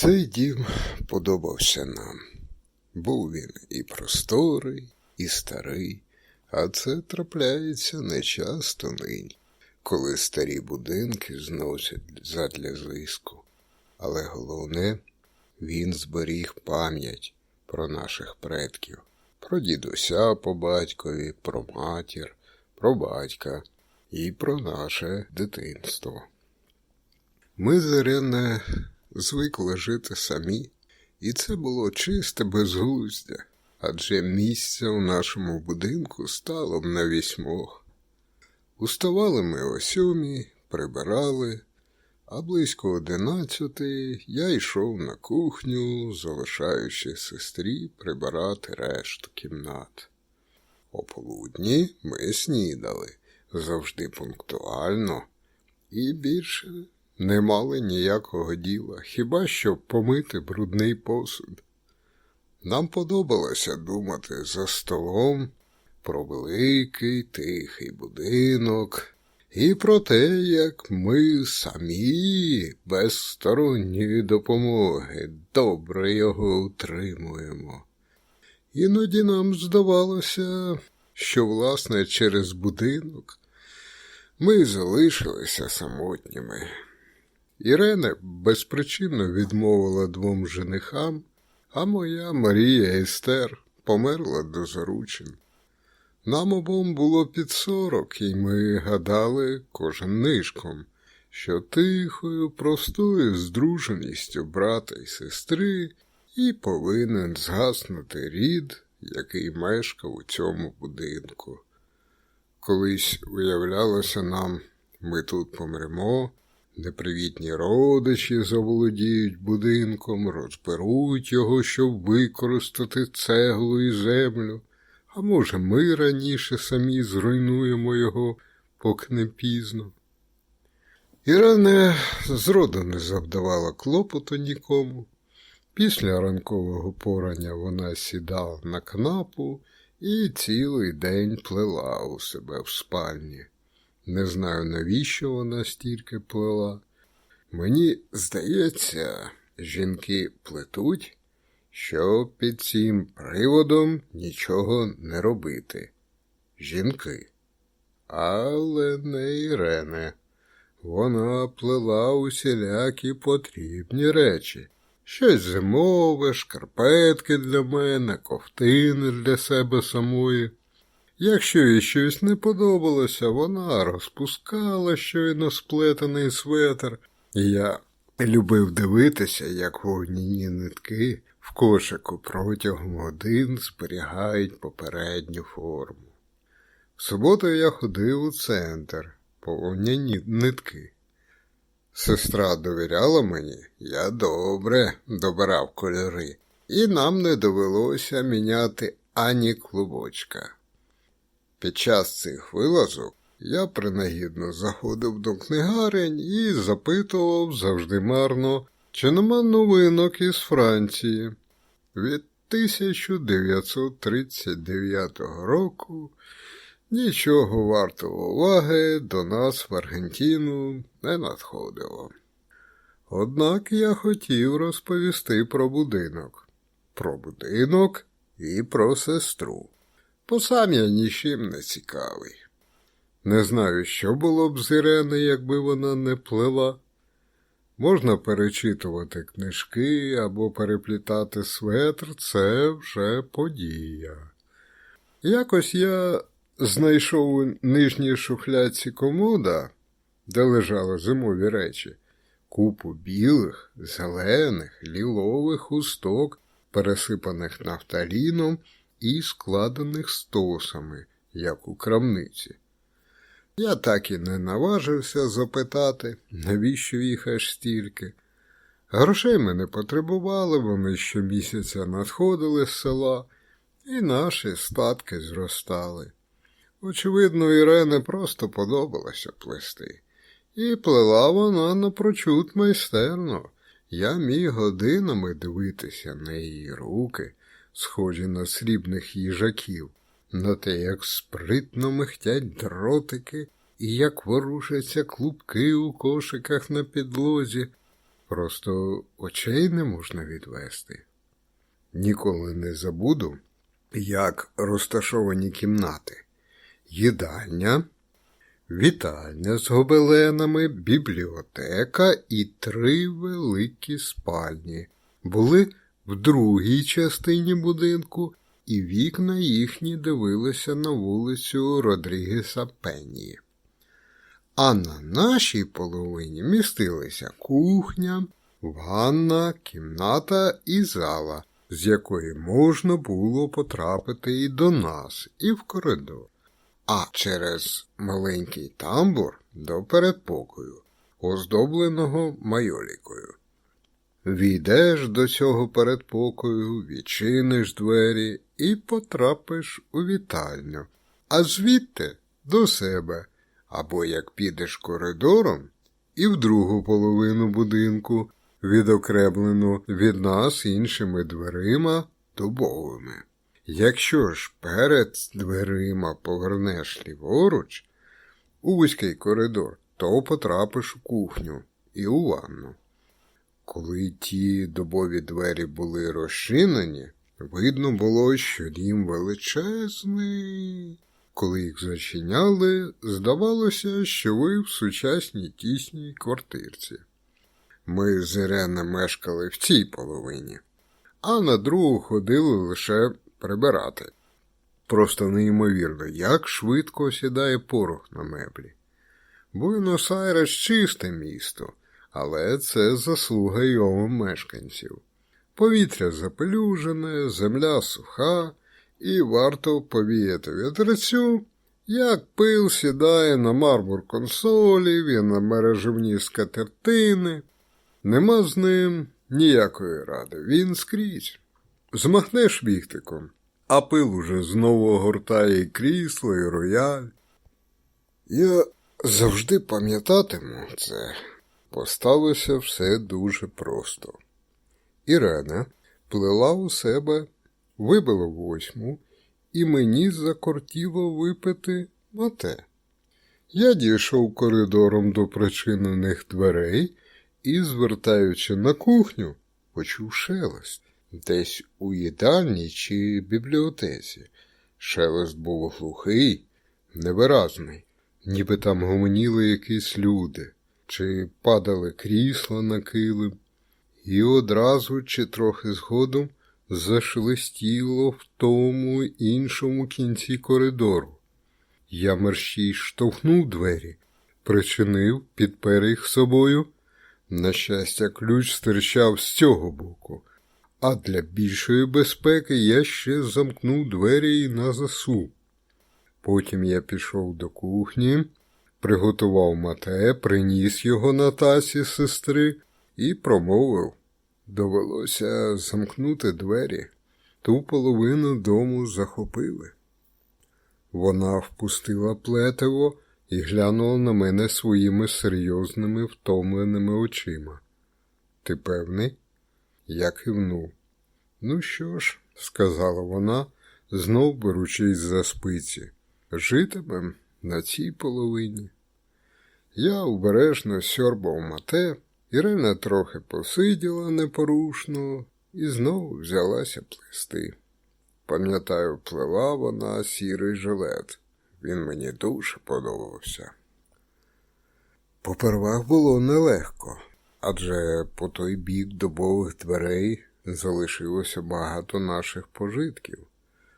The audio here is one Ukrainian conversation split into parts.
Цей дім подобався нам. Був він і просторий, і старий, а це трапляється нечасто нині, коли старі будинки зносять задля зиску. Але головне, він зберіг пам'ять про наших предків, про дідуся по батькові, про матір, про батька і про наше дитинство. Ми з Ірене звикли жити самі, і це було чисте безглуздя, адже місця у нашому будинку стало б на вісьмох. Уставали ми о сьомій, прибирали, а близько одинадцятої я йшов на кухню, залишаючи сестрі прибирати решту кімнат. О полудні ми снідали завжди пунктуально і більше не мали ніякого діла, хіба що помити брудний посуд. Нам подобалося думати за столом про великий тихий будинок і про те, як ми самі без сторонньої допомоги добре його утримуємо. Іноді нам здавалося, що, власне, через будинок ми залишилися самотніми. Ірена безпричинно відмовила двом женихам, а моя Марія Естер померла до заручин. Нам обом було під сорок, і ми гадали кожен нишком, що тихою, простою здруженістю брата й сестри і повинен згаснути рід, який мешкав у цьому будинку. Колись уявлялося нам, ми тут помремо, непривітні родичі заволодіють будинком, розберуть його, щоб використати цеглу і землю, а може, ми раніше самі зруйнуємо його, поки не пізно. Іране зроду не завдавала клопоту нікому. Після ранкового порання вона сідала на канапу і цілий день плела у себе в спальні. Не знаю, навіщо вона стільки плела. Мені здається, жінки плетуть, щоб під цим приводом нічого не робити. Жінки. Але не Ірене. Вона плела усілякі потрібні речі. Щось зимове, шкарпетки для мене, ковтини для себе самої. Якщо їй щось не подобалося, вона розпускала щойно сплетений светр, я любив дивитися, як вогняні нитки в кошику протягом годин зберігають попередню форму. В суботу я ходив у центр по вогняні нитки. Сестра довіряла мені, я добре добирав кольори, і нам не довелося міняти ані клубочка. Під час цих вилазок я принагідно заходив до книгарень і запитував завжди марно, чи нема новинок із Франції. Від 1939 року нічого вартого уваги до нас в Аргентину не надходило. Однак я хотів розповісти про будинок, про будинок і про сестру бо сам я нічим не цікавий. Не знаю, що було б з Ірени, якби вона не плела. Можна перечитувати книжки або переплітати светр це вже подія. Якось я знайшов у нижній шухляці комода, де лежали зимові речі, купу білих, зелених, лілових хусток, пересипаних нафталіном і складених стосами, як у крамниці. Я так і не наважився запитати, навіщо їх аж стільки. Грошей ми не потребували, вони щомісяця надходили з села, і наші статки зростали. Очевидно, Ірені просто подобалося плести, і плела вона напрочуд майстерно. Я міг годинами дивитися на її руки, схожі на срібних їжаків, на те, як спритно михтять дротики і як ворушаться клубки у кошиках на підлозі. просто очей не можна відвести. Ніколи не забуду, як розташовані кімнати, їдальня, вітальня з гобеленами, бібліотека і три великі спальні були в другій частині будинку, і вікна їхні дивилися на вулицю Родрігеса Пенні. А на нашій половині містилися кухня, ванна, кімната і зала, з якої можна було потрапити і до нас, і в коридор, а через маленький тамбур до передпокою, оздобленого майолікою. Війдеш до цього передпокою, відчиниш двері і потрапиш у вітальню, а звідти до себе, або як підеш коридором, і в другу половину будинку, відокремлену від нас іншими дверима дубовими. Якщо ж перед дверима повернеш ліворуч у вузький коридор, то потрапиш у кухню і у ванну. Коли ті добові двері були розчинені, видно було, що дім величезний. Коли їх зачиняли, здавалося, що ви в сучасній тісній квартирці. Ми з Ірена мешкали в цій половині, а на другу ходили лише прибирати. Просто неймовірно, як швидко сідає порох на меблі. Буенос-Айрес чисте місто, але це заслуга його мешканців. Повітря запелюжене, земля суха, і варто повіяти вітрецю, як пил сідає на мармур консолів і на мереживні скатертини. Нема з ним ніякої ради, він скрізь. Змахнеш віхтиком, а пил уже знову огортає і крісло, і рояль. Я завжди пам'ятатиму це, бо сталося все дуже просто. Ірена плела у себе, вибила восьму, і мені закортіло випити мате. Я дійшов коридором до причинених дверей і, звертаючи на кухню, почув шелест десь у їдальні чи бібліотеці. Шелест був глухий, невиразний, ніби там гомоніли якісь люди, чи падали крісла на килим, і одразу, чи трохи згодом, зашелестіло в тому іншому кінці коридору. Я мерщій штовхнув двері, причинив, підпер їх собою. На щастя, ключ стирчав з цього боку, а для більшої безпеки я ще замкнув двері і на засу. Потім я пішов до кухні, приготував мате, приніс його на тасі сестри і промовив. Довелося замкнути двері, ту половину дому захопили. Вона впустила плетиво і глянула на мене своїми серйозними втомленими очима. Ти певний? Я кивнув. Ну що ж, сказала вона, знов беручись за спиці, житимем на цій половині. Я обережно сьорбав мате. Ірина трохи посиділа непорушно і знову взялася плести. Пам'ятаю, плела вона сірий жилет. Він мені дуже подобався. Попервах було нелегко, адже по той бік добових дверей залишилося багато наших пожитків.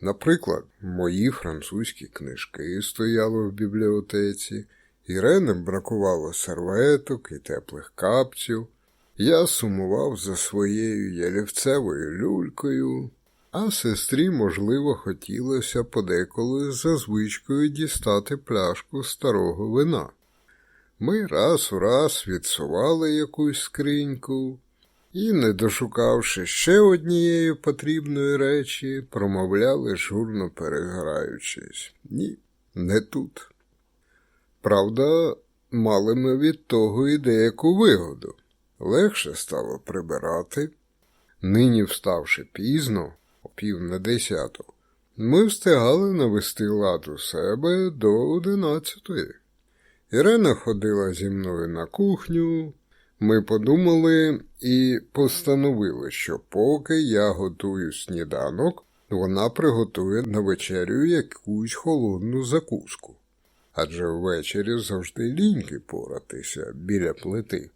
Наприклад, мої французькі книжки стояли в бібліотеці. Іренам бракувало серветок і теплих капців. Я сумував за своєю ялівцевою люлькою, а сестрі, можливо, хотілося подеколи за звичкою дістати пляшку старого вина. Ми раз у раз відсували якусь скриньку і, не дошукавши ще однієї потрібної речі, промовляли журно переграючись. Ні, не тут. Правда, мали ми від того і деяку вигоду. Легше стало прибирати. Нині, вставши пізно, о пів на десяту, ми встигали навести лад у себе до одинадцятої. Ірена ходила зі мною на кухню, Ми подумали і постановили, що поки я готую сніданок, вона приготує на вечерю якусь холодну закуску. Адже ввечері завжди ліньки поратися біля плити.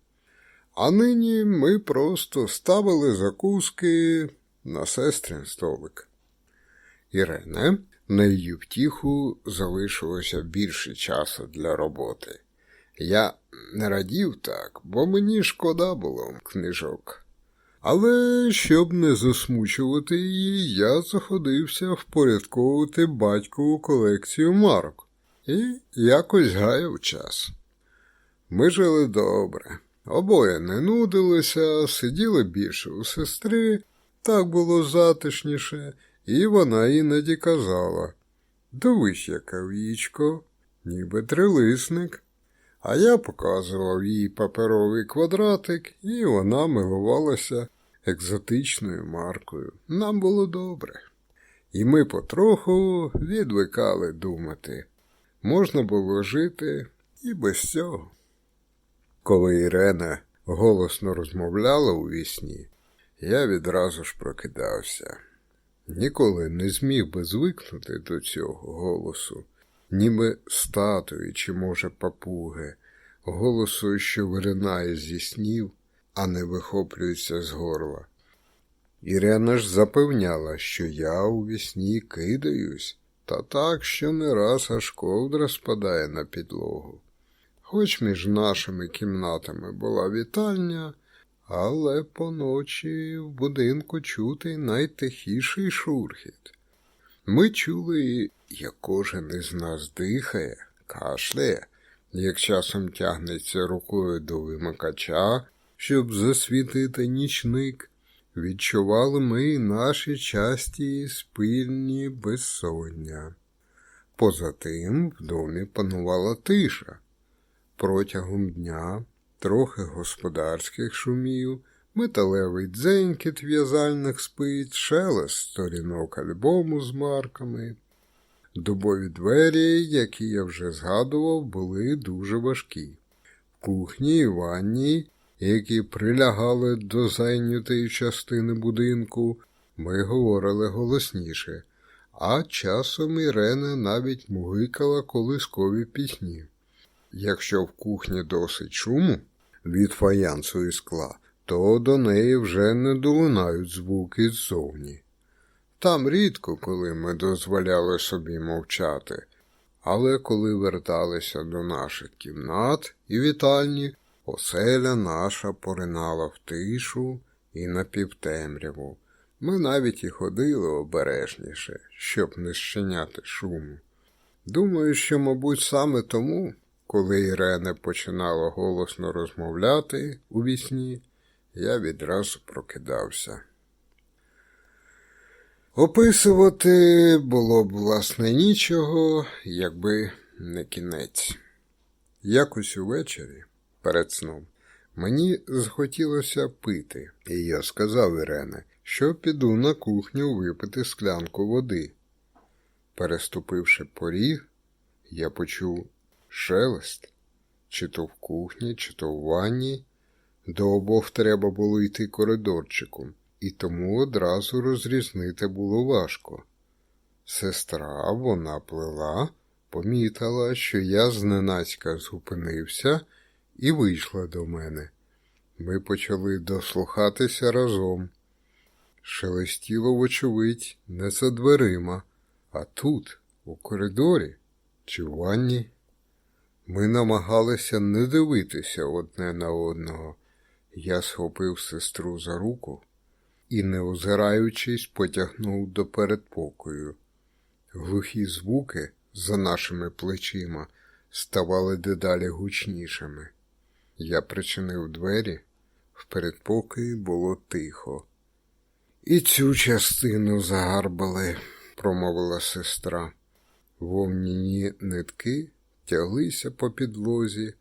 А нині ми просто ставили закуски на сестрин столик. Ірене, на її втіху залишилося більше часу для роботи. Я не радів так, бо мені шкода було книжок. Але щоб не засмучувати її, я заходився впорядковувати батькову колекцію марок і якось гаяв час. Ми жили добре, обоє не нудилися, сиділи більше у сестри, так було затишніше, і вона іноді казала Дивись, яке вічко, ніби трилисник. А я показував їй паперовий квадратик, і вона милувалася екзотичною маркою. Нам було добре. І ми потроху відвикали думати. Можна було жити і без цього. Коли Ірена голосно розмовляла у вісні, я відразу ж прокидався. Ніколи не зміг би звикнути до цього голосу, ніби статуї чи, може, папуги, голосу, що виринає зі снів, а не вихоплюється з горла. Ірена ж запевняла, що я у вісні кидаюсь, та так, що не раз аж ковдра спадає на підлогу. Хоч між нашими кімнатами була вітальня, але поночі в будинку чути найтихіший шурхіт. Ми чули, як кожен із нас дихає, кашляє, як часом тягнеться рукою до вимикача, щоб засвітити нічник. Відчували ми наші часті спільні безсоння. Поза тим в домі панувала тиша. Протягом дня трохи господарських шумів, металевий дзенькіт в'язальних спиць, шелест сторінок альбому з марками. Дубові двері, які я вже згадував, були дуже важкі. В кухні і ванні, які прилягали до зайнятої частини будинку, ми говорили голосніше, а часом Ірена навіть мугикала колискові пісні. Якщо в кухні досить шуму від фаянсу і скла, то до неї вже не долунають звуки ззовні. Там рідко, коли ми дозволяли собі мовчати, але коли верталися до наших кімнат і вітальні, оселя наша поринала в тишу і напівтемряву. Ми навіть і ходили обережніше, щоб не щиняти шуму. Думаю, що, мабуть, саме тому, коли Ірена починала голосно розмовляти у вісні, я відразу прокидався. Описувати було б, власне, нічого, якби не кінець. Якось увечері, перед сном, мені захотілося пити, і я сказав Ірене, що піду на кухню випити склянку води. Переступивши поріг, я почув шелест, чи то в кухні, чи то в ванні. До обох треба було йти коридорчиком, і тому одразу розрізнити було важко. Сестра, вона плела, помітила, що я зненацька зупинився і вийшла до мене. Ми почали дослухатися разом. Шелестіло, вочевидь, не за дверима, а тут, у коридорі чи в ванні. Ми намагалися не дивитися одне на одного. Я схопив сестру за руку і, не озираючись, потягнув до передпокою. Глухі звуки за нашими плечима ставали дедалі гучнішими. Я причинив двері, в передпокої було тихо. І цю частину загарбали, промовила сестра. Вовняні нитки тяглися по підлозі,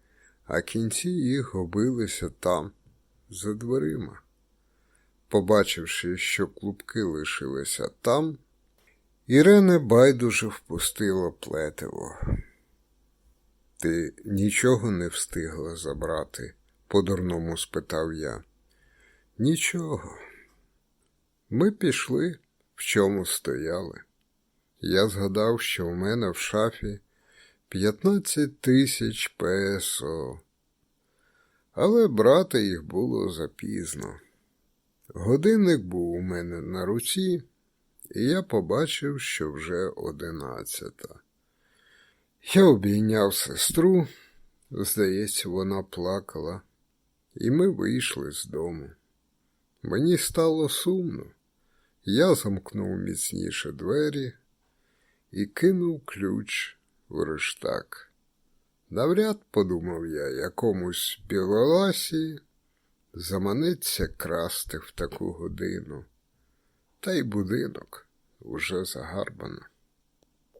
а кінці їх губилися там, за дверима. Побачивши, що клубки лишилися там, Ірена байдуже впустила плетиво. Ти нічого не встигла забрати, по-дурному спитав я. Нічого. Ми пішли, в чому стояли. Я згадав, що в мене в шафі 15 тисяч песо, але брати їх було запізно. Годинник був у мене на руці, і я побачив, що вже одинадцята. Я обійняв сестру, здається, вона плакала, і ми вийшли з дому. Мені стало сумно. Я замкнув міцніше двері і кинув ключ в рештак. Навряд, подумав я, якомусь білоласі заманеться красти в таку годину, та й будинок уже загарбано.